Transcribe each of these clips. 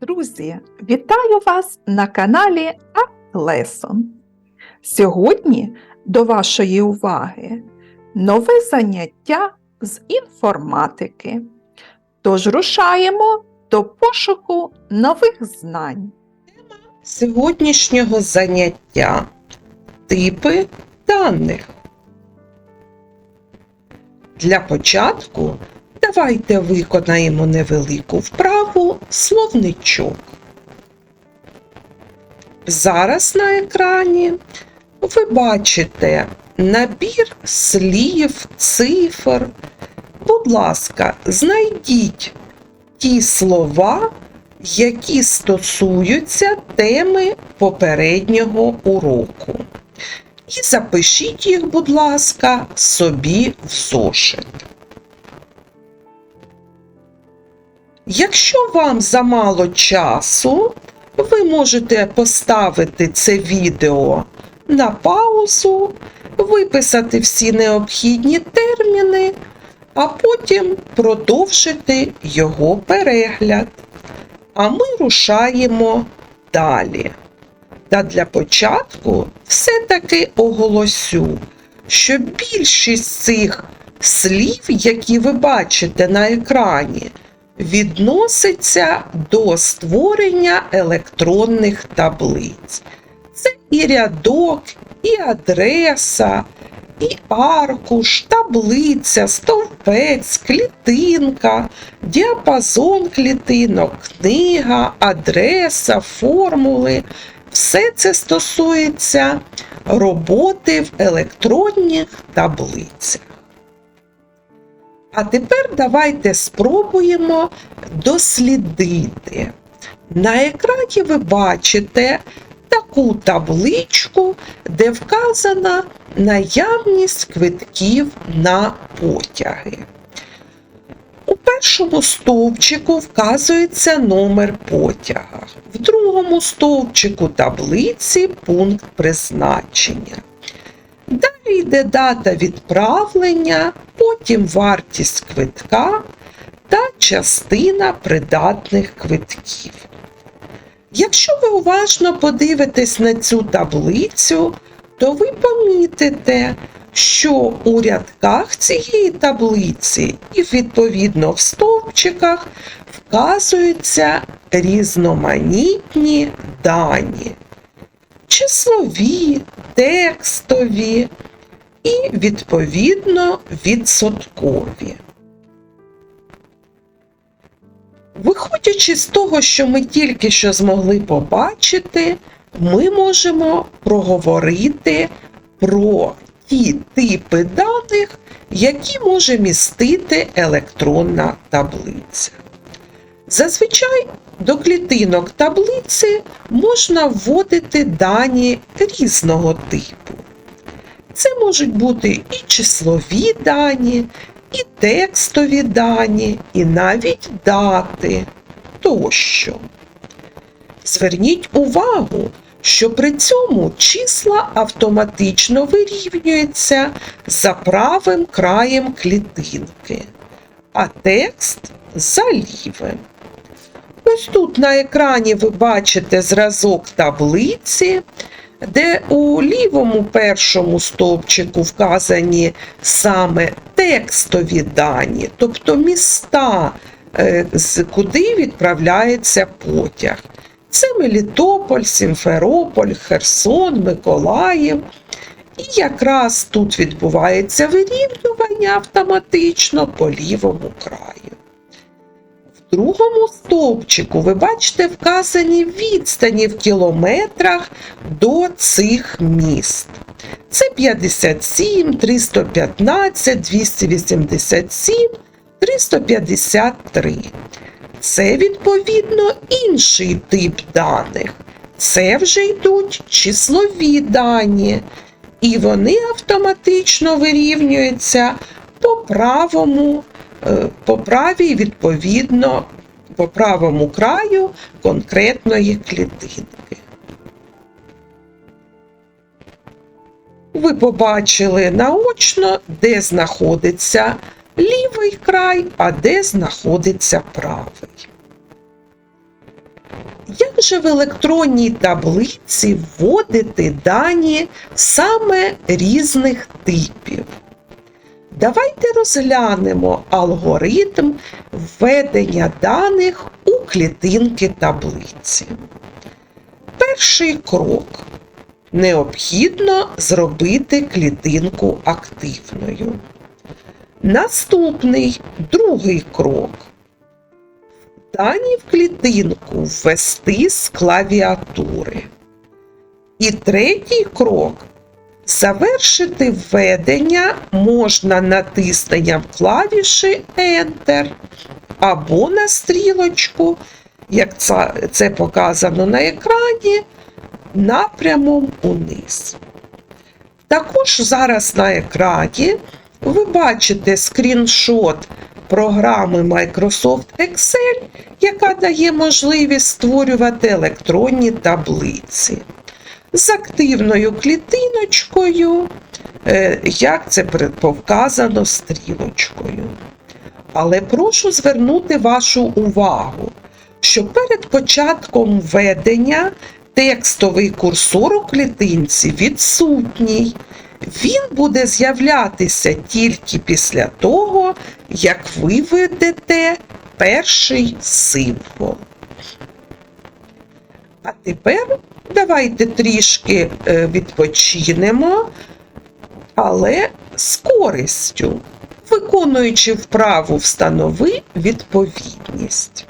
Друзі, вітаю вас на каналі Лесон. Сьогодні до вашої уваги нове заняття з інформатики. Тож рушаємо до пошуку нових знань. сьогоднішнього заняття типи даних. Для початку давайте виконаємо невелику вправу словничок. Зараз на екрані ви бачите набір слів, цифр. Будь ласка, знайдіть ті слова, які стосуються теми попереднього уроку. І запишіть їх, будь ласка, собі в зошит. Якщо вам замало часу, ви можете поставити це відео на паузу, виписати всі необхідні терміни, а потім продовжити його перегляд. А ми рушаємо далі. Та для початку все-таки оголосю, що більшість цих слів, які ви бачите на екрані, відноситься до створення електронних таблиць. Це і рядок, і адреса, і аркуш, таблиця, стовпець, клітинка, діапазон клітинок, книга, адреса, формули. Все це стосується роботи в електронних таблицях. А тепер давайте спробуємо дослідити. На екрані ви бачите таку табличку, де вказана наявність квитків на потяги. У першому стовпчику вказується номер потяга, в другому стовпчику таблиці пункт призначення. Далі йде дата відправлення, потім вартість квитка та частина придатних квитків. Якщо ви уважно подивитесь на цю таблицю, то ви помітите, що у рядках цієї таблиці і відповідно в стовпчиках вказуються різноманітні дані, числові, текстові і відповідно відсоткові. Виходячи з того, що ми тільки що змогли побачити, ми можемо проговорити про ті типи даних, які може містити електронна таблиця. Зазвичай до клітинок таблиці можна вводити дані різного типу. Це можуть бути і числові дані, і текстові дані, і навіть дати тощо. Зверніть увагу, що при цьому числа автоматично вирівнюються за правим краєм клітинки, а текст за лівим. Ось тут на екрані ви бачите зразок таблиці, де у лівому першому стовпчику вказані саме текстові дані, тобто міста, е, куди відправляється потяг. Це Мелітополь, Сімферополь, Херсон, Миколаїв. І якраз тут відбувається вирівнювання автоматично по лівому краю. Другому стовпчику ви бачите вказані відстані в кілометрах до цих міст. Це 57, 315, 287, 353. Це, відповідно, інший тип даних. Це вже йдуть числові дані, і вони автоматично вирівнюються по правому, по правій, відповідно, по правому краю конкретної клітинки. Ви побачили наочно, де знаходиться лівий край, а де знаходиться правий. Як же в електронній таблиці вводити дані саме різних типів? Давайте розглянемо алгоритм введення даних у клітинки таблиці. Перший крок. Необхідно зробити клітинку активною. Наступний другий крок. Дані в клітинку ввести з клавіатури. І третій крок Завершити введення можна натисненням клавіші Enter або на стрілочку, як це, показано на екрані, напрямом униз. Також зараз на екрані ви бачите скріншот програми Microsoft Excel, яка дає можливість створювати електронні таблиці з активною клітиночкою, е, як це показано стрілочкою. Але прошу звернути вашу увагу, що перед початком введення текстовий курсор у клітинці відсутній. Він буде з'являтися тільки після того, як ви введете перший символ. А тепер давайте трішки е, відпочинемо, але з користю, виконуючи вправу встанови відповідність.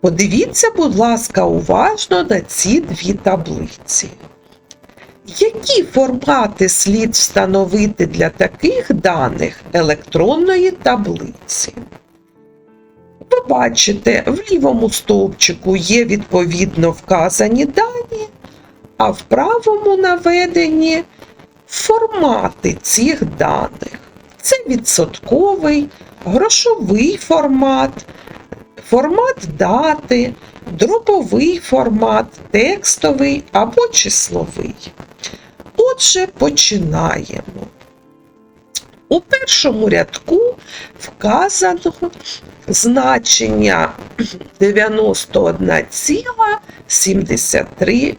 Подивіться, будь ласка, уважно на ці дві таблиці. Які формати слід встановити для таких даних електронної таблиці? Ви бачите, в лівому стовпчику є відповідно вказані дані, а в правому наведені формати цих даних. Це відсотковий, грошовий формат, формат дати, дробовий формат, текстовий або числовий. Отже, починаємо. У першому рядку вказано значення 91,73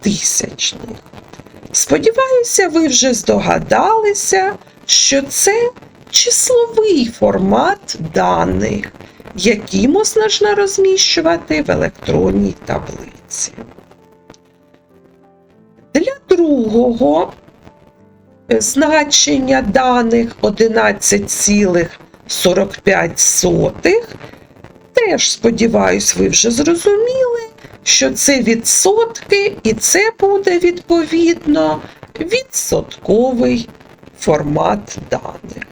тисячних. Сподіваюся, ви вже здогадалися, що це числовий формат даних, які можна розміщувати в електронній таблиці. Для другого значення даних 11,45. Теж, сподіваюсь, ви вже зрозуміли, що це відсотки, і це буде відповідно відсотковий формат даних.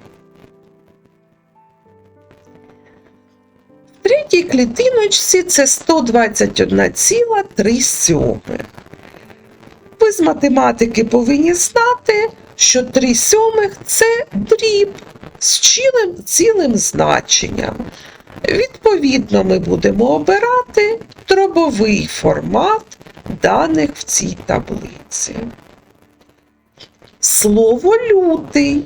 В третій клітиночці це 121,3. Ви з математики повинні знати, що 3 сьомих це дріб з цілим, цілим значенням. Відповідно, ми будемо обирати дробовий формат даних в цій таблиці. Слово лютий,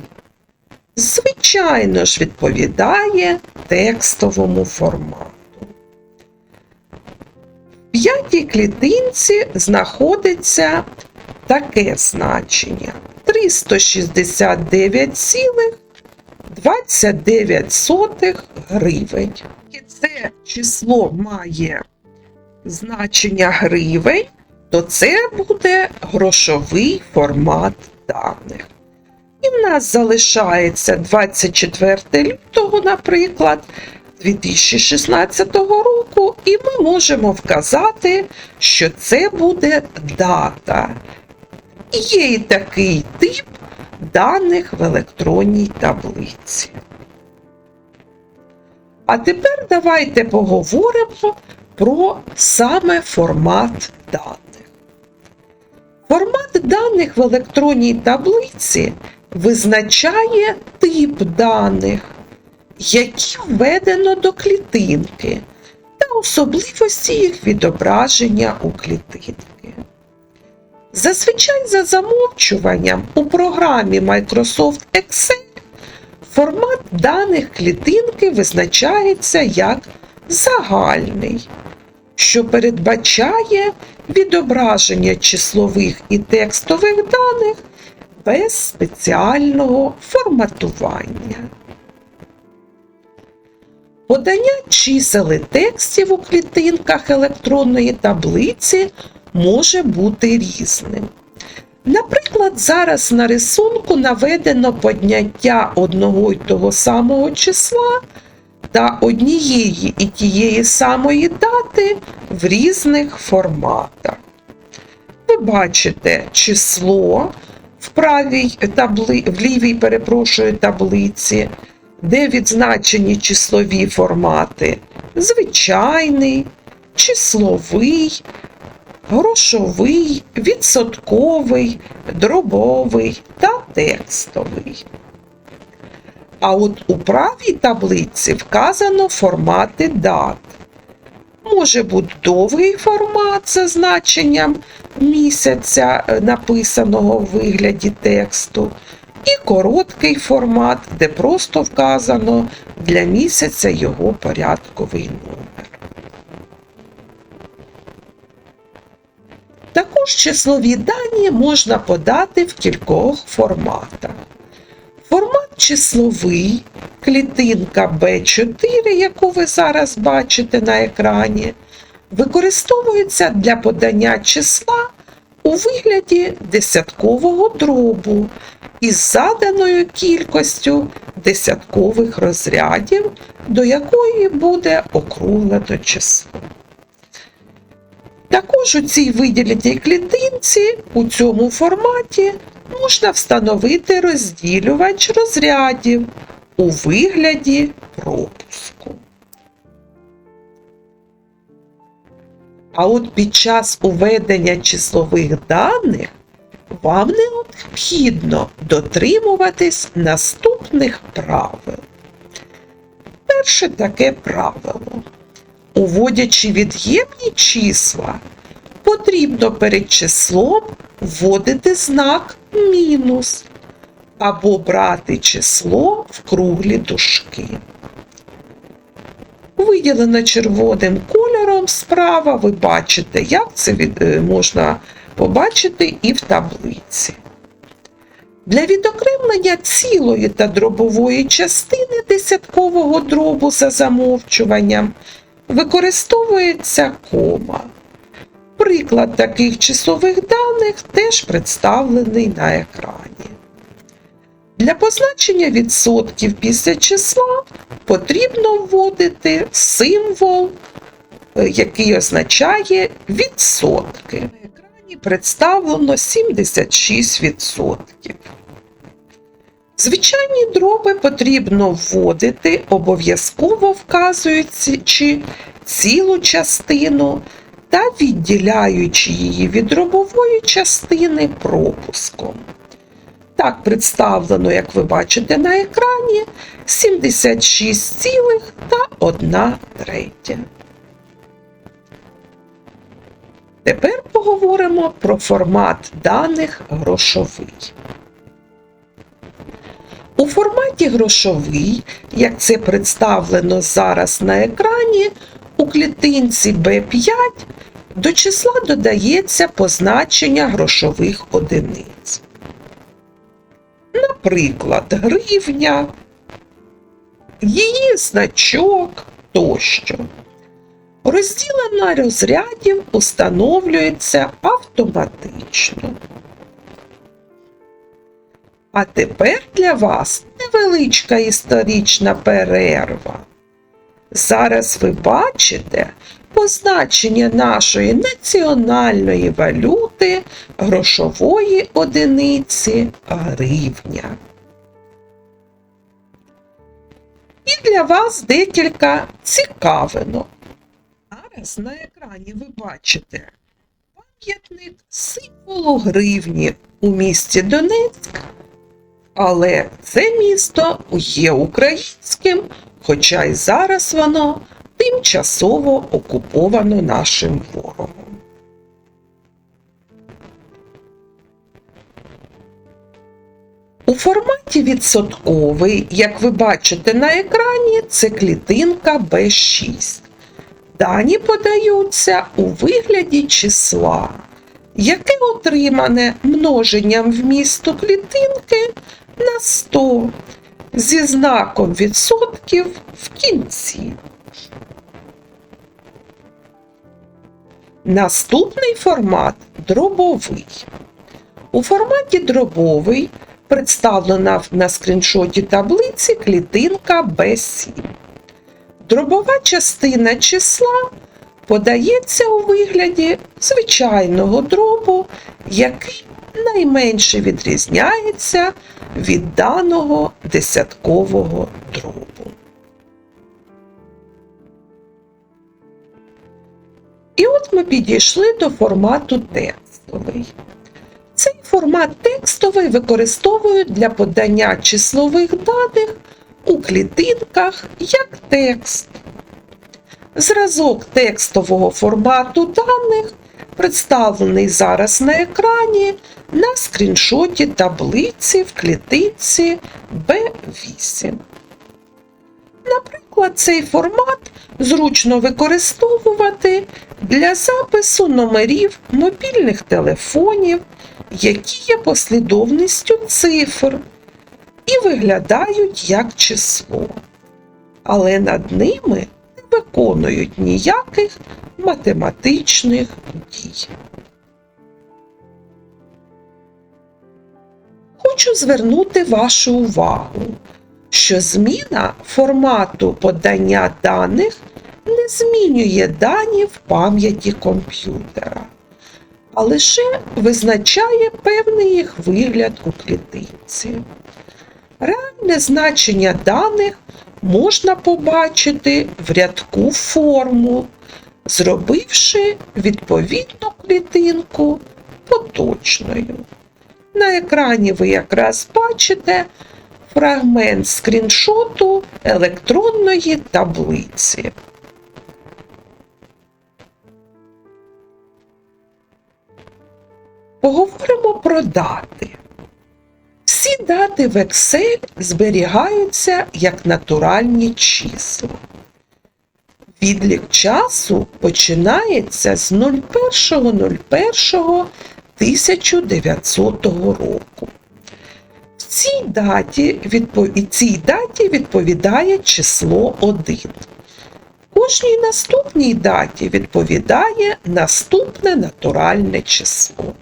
звичайно ж, відповідає текстовому формату. В п'ятій клітинці знаходиться таке значення 369,29 гривень. І це число має значення гривень, то це буде грошовий формат даних. І в нас залишається 24 лютого, наприклад, 2016 року, і ми можемо вказати, що це буде дата. Є і такий тип даних в електронній таблиці. А тепер давайте поговоримо про саме формат даних. Формат даних в електронній таблиці визначає тип даних, які введено до клітинки, та особливості їх відображення у клітинки. Зазвичай за замовчуванням у програмі Microsoft Excel формат даних клітинки визначається як загальний. що передбачає відображення числових і текстових даних без спеціального форматування. Подання чисел і текстів у клітинках електронної таблиці може бути різним. Наприклад, зараз на рисунку наведено подняття одного й того самого числа та однієї і тієї самої дати в різних форматах. Ви бачите число в правій табли... в лівій перепрошую, таблиці, де відзначені числові формати звичайний, числовий, грошовий, відсотковий, дробовий та текстовий. А от у правій таблиці вказано формати дат. Може бути довгий формат за значенням місяця, е, написаного в вигляді тексту, і короткий формат, де просто вказано для місяця його порядковий номер. Також числові дані можна подати в кількох форматах. Формат числовий, клітинка B4, яку ви зараз бачите на екрані, використовується для подання числа у вигляді десяткового дробу із заданою кількістю десяткових розрядів, до якої буде округлено число. Також у цій виділеній клітинці у цьому форматі можна встановити розділювач розрядів у вигляді пропуску. А от під час уведення числових даних вам необхідно дотримуватись наступних правил. Перше таке правило. Уводячи від'ємні числа, потрібно перед числом вводити знак мінус або брати число в круглі дужки. Виділено червоним кольором справа, ви бачите, як це від- е, можна побачити і в таблиці. Для відокремлення цілої та дробової частини десяткового дробу за замовчуванням використовується кома. Приклад таких числових даних теж представлений на екрані. Для позначення відсотків після числа потрібно вводити символ, е, який означає відсотки. На екрані представлено 76%. Звичайні дроби потрібно вводити, обов'язково вказуючи цілу частину та відділяючи її від дробової частини пропуском. Так представлено, як ви бачите на екрані, 76,1 третя. Тепер поговоримо про формат даних грошовий. У форматі грошовий, як це представлено зараз на екрані, у клітинці B5 до числа додається позначення грошових одиниць. Наприклад, гривня, її значок тощо. Розділена розрядів установлюється автоматично. А тепер для вас невеличка історична перерва. Зараз ви бачите позначення нашої національної валюти грошової одиниці гривня. І для вас декілька цікавинок. Зараз на екрані ви бачите пам'ятник символу гривні у місті Донецьк, але це місто є українським, хоча й зараз воно тимчасово окуповано нашим ворогом. У форматі відсотковий, як ви бачите на екрані, це клітинка B6. Дані подаються у вигляді числа, яке отримане множенням вмісту клітинки на 100 зі знаком відсотків в кінці. Наступний формат дробовий. У форматі дробовий представлена на скріншоті таблиці клітинка B7. Дробова частина числа подається у вигляді звичайного дробу, який найменше відрізняється від даного десяткового дробу. І от ми підійшли до формату текстовий. Цей формат текстовий використовують для подання числових даних у клітинках як текст. Зразок текстового формату даних представлений зараз на екрані на скріншоті таблиці в клітинці B8. Наприклад, цей формат зручно використовувати для запису номерів мобільних телефонів, які є послідовністю цифр і виглядають як число, але над ними не виконують ніяких математичних дій. Хочу звернути вашу увагу, що зміна формату подання даних не змінює дані в пам'яті комп'ютера, а лише визначає певний їх вигляд у клітинці. Реальне значення даних можна побачити в рядку формул, зробивши відповідну клітинку поточною. На екрані ви якраз бачите фрагмент скріншоту електронної таблиці. Поговоримо про дати. Всі дати в Excel зберігаються як натуральні числа. Відлік часу починається з 01.01.1900 року. В цій даті, відпо- і цій даті відповідає число 1. Кожній наступній даті відповідає наступне натуральне число.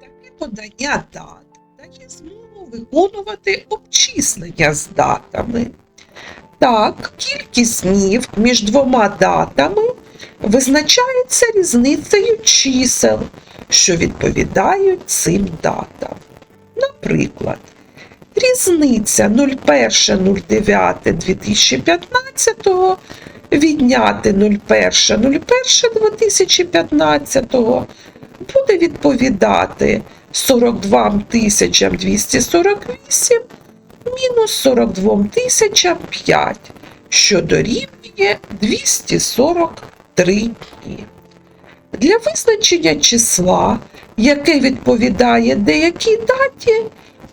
Таке подання дат дає змогу виконувати обчислення з датами. Так, кількість днів між двома датами визначається різницею чисел, що відповідають цим датам. Наприклад, різниця 01.09.2015 відняти 01.01.2015 буде відповідати 42 248 мінус 42 005, що дорівнює 243 дні. Для визначення числа, яке відповідає деякій даті,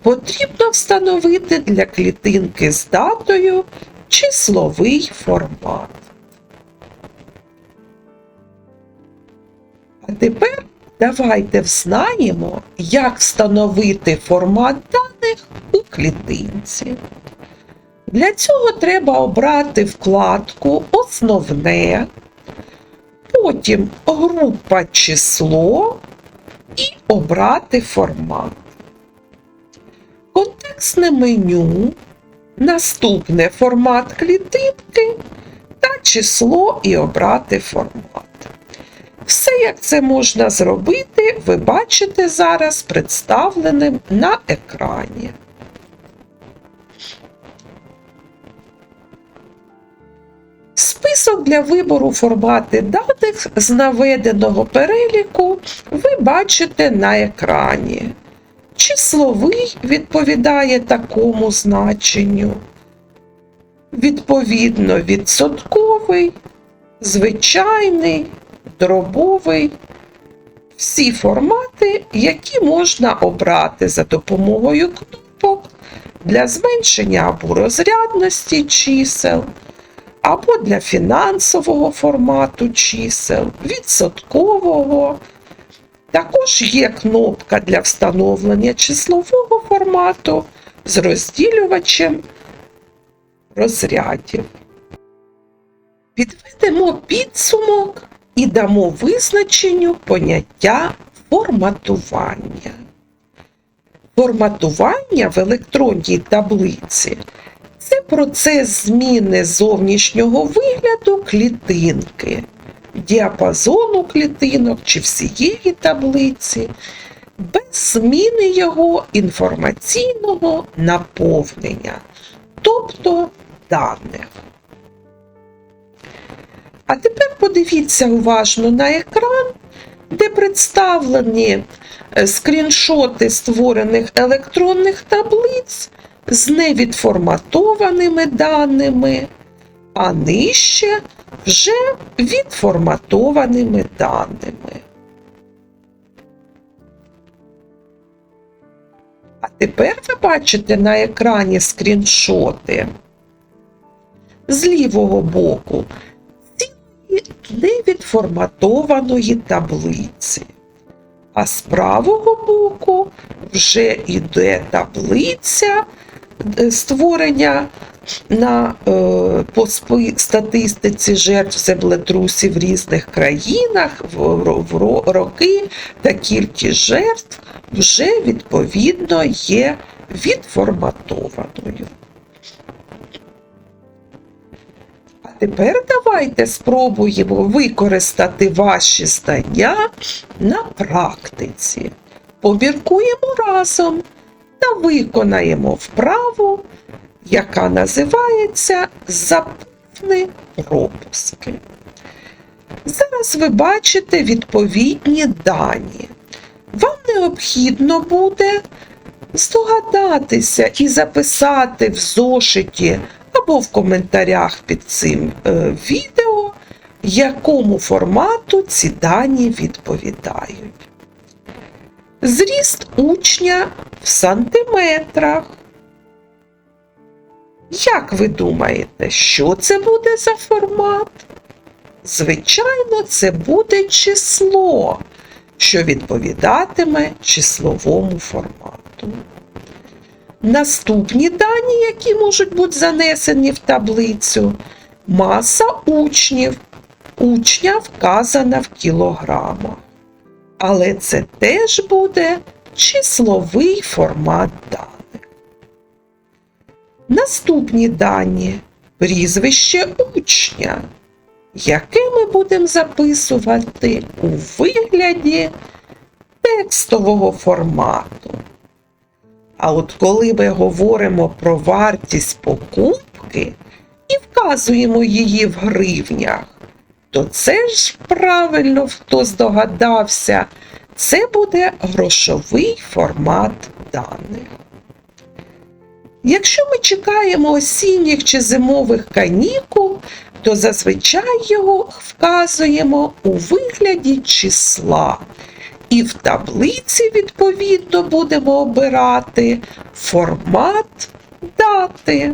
потрібно встановити для клітинки з датою числовий формат. А тепер давайте взнаємо, як встановити формат даних у клітинці. Для цього треба обрати вкладку Основне, потім група число і обрати формат. Контекстне меню, наступне формат клітинки та число і обрати формат. Все, як це можна зробити, ви бачите зараз представленим на екрані. Список для вибору формати даних з наведеного переліку ви бачите на екрані. Числовий відповідає такому значенню. Відповідно, відсотковий, звичайний, дробовий. Всі формати, які можна обрати за допомогою кнопок для зменшення або розрядності чисел, або для фінансового формату чисел, відсоткового. Також є кнопка для встановлення числового формату з розділювачем розрядів. Підведемо підсумок і дамо визначенню поняття форматування. Форматування в електронній таблиці це процес зміни зовнішнього вигляду клітинки, діапазону клітинок чи всієї таблиці, без зміни його інформаційного наповнення, тобто даних. А тепер подивіться уважно на екран, де представлені е, скріншоти створених електронних таблиць з невідформатованими даними, а нижче вже відформатованими даними. А тепер ви бачите на екрані скріншоти з лівого боку цілої невідформатованої таблиці. А з правого боку вже йде таблиця створення на, е, по статистиці жертв землетрусів в різних країнах в, ро- в роки та кількість жертв вже відповідно є відформатованою. А тепер давайте спробуємо використати ваші знання на практиці. Поміркуємо разом та виконаємо вправу, яка називається Записні пропуски. Зараз ви бачите відповідні дані. Вам необхідно буде здогадатися і записати в зошиті або в коментарях під цим е, відео, якому формату ці дані відповідають. Зріст учня в сантиметрах. Як ви думаєте, що це буде за формат? Звичайно, це буде число, що відповідатиме числовому формату. Наступні дані, які можуть бути занесені в таблицю, маса учнів. Учня вказана в кілограмах. Але це теж буде числовий формат даних. Наступні дані прізвище учня, яке ми будемо записувати у вигляді текстового формату. А от коли ми говоримо про вартість покупки і вказуємо її в гривнях, то це ж правильно хто здогадався, це буде грошовий формат даних. Якщо ми чекаємо осінніх чи зимових канікул, то зазвичай його вказуємо у вигляді числа. І в таблиці, відповідно, будемо обирати формат дати.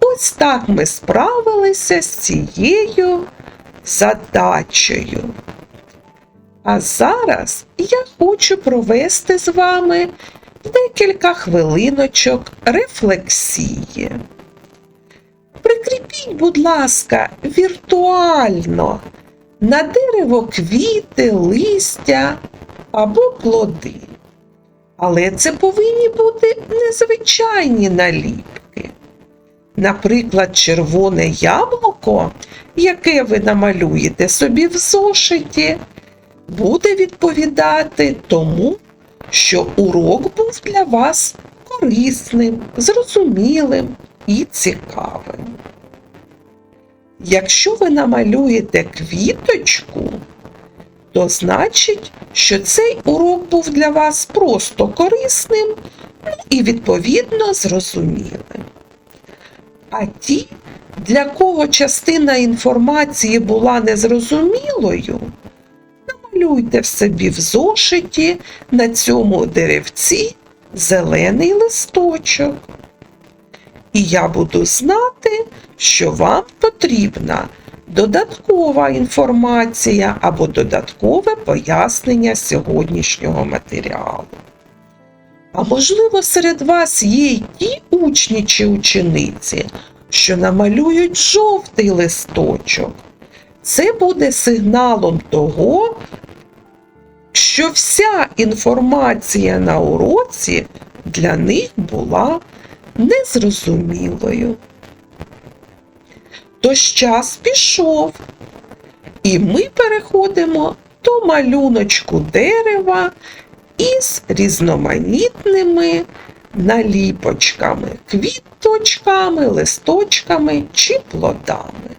Ось так ми справилися з цією задачею. А зараз я хочу провести з вами декілька хвилиночок рефлексії. Прикріпіть, будь ласка, віртуально на дерево квіти, листя або плоди. Але це повинні бути незвичайні наліпки. Наприклад, червоне яблуко, яке ви намалюєте собі в зошиті, буде відповідати тому, що урок був для вас корисним, зрозумілим і цікавим. Якщо ви намалюєте квіточку, то значить, що цей урок був для вас просто корисним ну, і, відповідно, зрозумілим. А ті, для кого частина інформації була незрозумілою, намалюйте в собі в зошиті на цьому деревці зелений листочок. і я буду знати, що вам потрібна додаткова інформація або додаткове пояснення сьогоднішнього матеріалу. А можливо, серед вас є й ті учні чи учениці, що намалюють жовтий листочок. Це буде сигналом того, що вся інформація на уроці для них була незрозумілою. Тож час пішов, і ми переходимо до малюночку дерева із різноманітними наліпочками, квіточками, листочками чи плодами.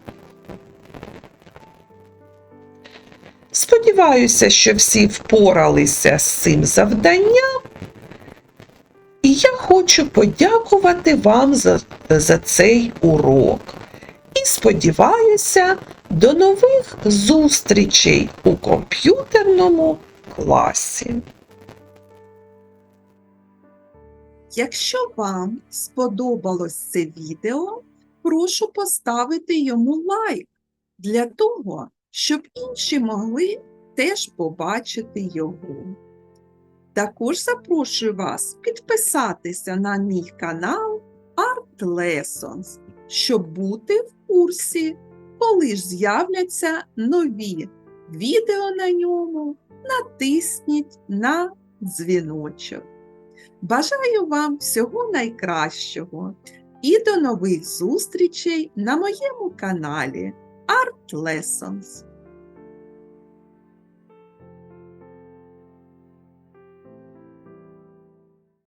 Сподіваюся, що всі впоралися з цим завданням. І я хочу подякувати вам за, за цей урок. І сподіваюся, до нових зустрічей у комп'ютерному класі. Якщо вам сподобалось це відео, прошу поставити йому лайк для того, щоб інші могли теж побачити його. Також запрошую вас підписатися на мій канал Art Lessons, щоб бути в курсі, коли ж з'являться нові відео на ньому, натисніть на дзвіночок. Бажаю вам всього найкращого і до нових зустрічей на моєму каналі Art Lessons.